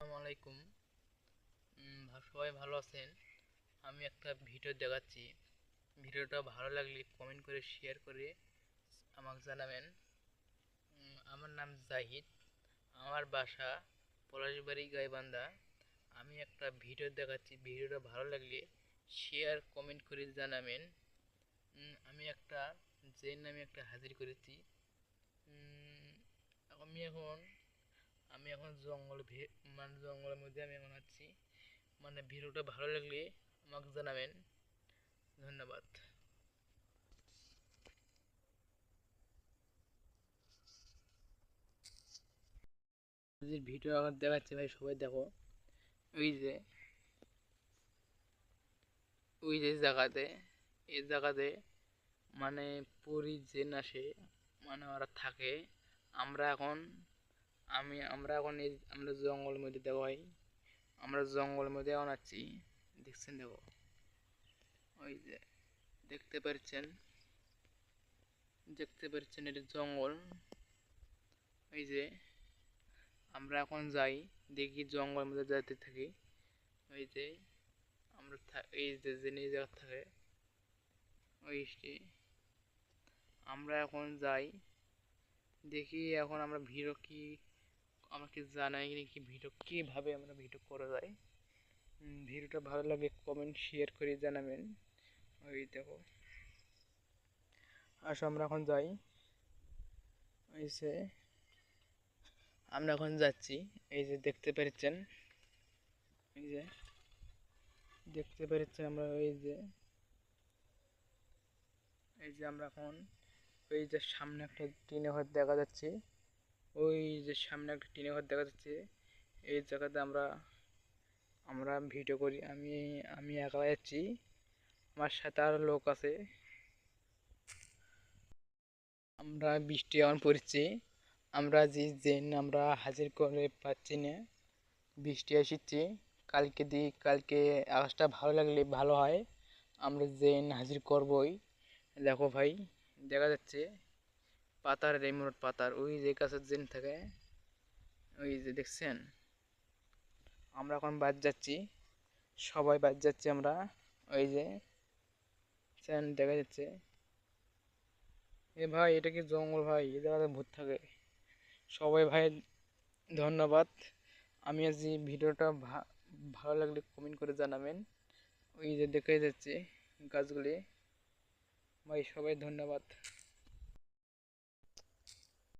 আসসালামু আলাইকুম। সবাই ভালো আছেন? আমি একটা ভিডিও দেখাচ্ছি। ভিডিওটা ভালো লাগলে কমেন্ট করে শেয়ার করে আমাকে জানাবেন। আমার নাম জাহিদ। আমার বাসা পলাশবাড়ি, গাইবান্ধা। আমি একটা ভিডিও দেখাচ্ছি। ভিডিওটা ভালো লাগলে শেয়ার কমেন্ট করে জানাবেন। আমি একটা জেন নামে একটা হাজির করেছি। আমি এখন আমি এখন জঙ্গল মানে জঙ্গলের মধ্যে আমি এখন আছি। মানে ভিডিওটা ভালো লাগলে আমাকে জানাবেন। ধন্যবাদ। যে ভিডিও এখন দেখাচ্ছে ভাই, সবাই দেখো। ওই যে ওই যে জায়গাতে, এই জায়গাতে মানে পুরী জেন আসে মানে ওরা থাকে। আমরা এখন আমি, আমরা এখন এই, আমরা জঙ্গলের মধ্যে দেখো ভাই। আমরা জঙ্গলের মধ্যে এখন আছি। দেখছেন দেখো? ওই যে, দেখতে পাচ্ছেন দেখতে পাচ্ছেন এটা জঙ্গল। এই যে, আমরা এখন যাই, দেখি জঙ্গলের মধ্যে যাইতে থাকি। ওই যে, আমরা এই যে জেনে জায়গা থাকে, ওই আমরা এখন যাই, দেখি এখন আমরা ভিডিও কি আমাকে জানাই কি ভিডিও, কীভাবে আমরা ভিডিও করা যায়। ভিডিওটা ভালো লাগে কমেন্ট শেয়ার করে জানাবেন। ওই দেখো। আসো, আমরা এখন যাই। ওই যে, আমরা এখন যাচ্ছি। এই যে দেখতে পেরেছেন। এই যে, দেখতে পেরেছেন আমরা এই যে এই যে আমরা এখন ওই যে সামনে একটা টিনে ঘর দেখা যাচ্ছে। ওই যে সামনে একটা টিনে ঘর দেখা যাচ্ছে, এই জায়গাতে আমরা আমরা ভিডিও করি, আমি আমি একা যাচ্ছি, আমার সাথে আরও লোক আছে। আমরা বৃষ্টি এখন পড়ছে, আমরা যে জেন আমরা হাজির করে পাচ্ছি না, বৃষ্টি এসেছে কালকে দিই কালকে আকাশটা ভালো লাগলে ভালো হয়, আমরা জেন হাজির করবই। দেখো ভাই, দেখা যাচ্ছে। পাতার রেমোট পাতার, ওই যে গাছের জেন থাকে, ওই যে দেখছেন? আমরা এখন বাদ যাচ্ছি, সবাই বাদ যাচ্ছি আমরা, ওই যে চ্যান দেখা যাচ্ছে। এ ভাই, এটা কি জঙ্গল ভাই? এ জায়গাতে ভূত থাকে। সবাই ভাই, ধন্যবাদ। আমি আজ এই ভিডিওটা ভালো লাগলে কমেন্ট করে জানাবেন। ওই যে দেখা যাচ্ছে গাছগুলি। ভাই, সবাই ধন্যবাদ।